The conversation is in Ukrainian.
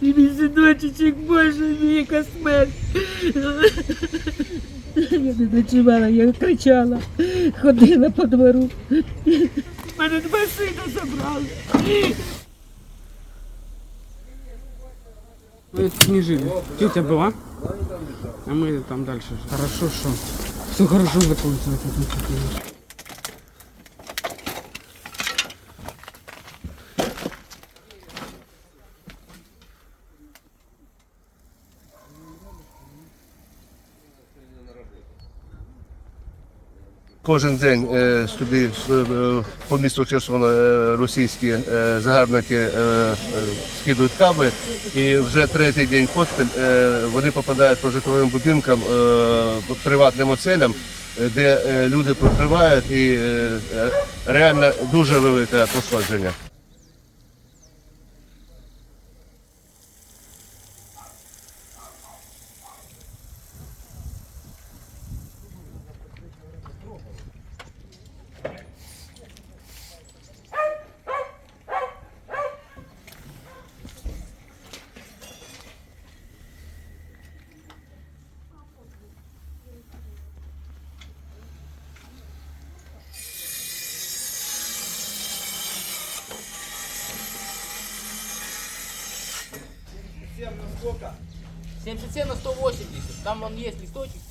Мій синочечок, боже мій, яка смерть. Я не ночувала, я кричала, ходила по двору. Мене два сина забрали. Мы тут не жили. Тетя была, а мы там дальше жили. Хорошо, что все хорошо закончилось. Кожен день е, сюди е, по місту Херсона е, російські загарбники скидують каби, і вже третій день поспіль вони попадають по житловим будинкам, приватним оселям, е, де люди проживають, і реально дуже велике пошкодження. Семь на 180. Там вон есть листочек.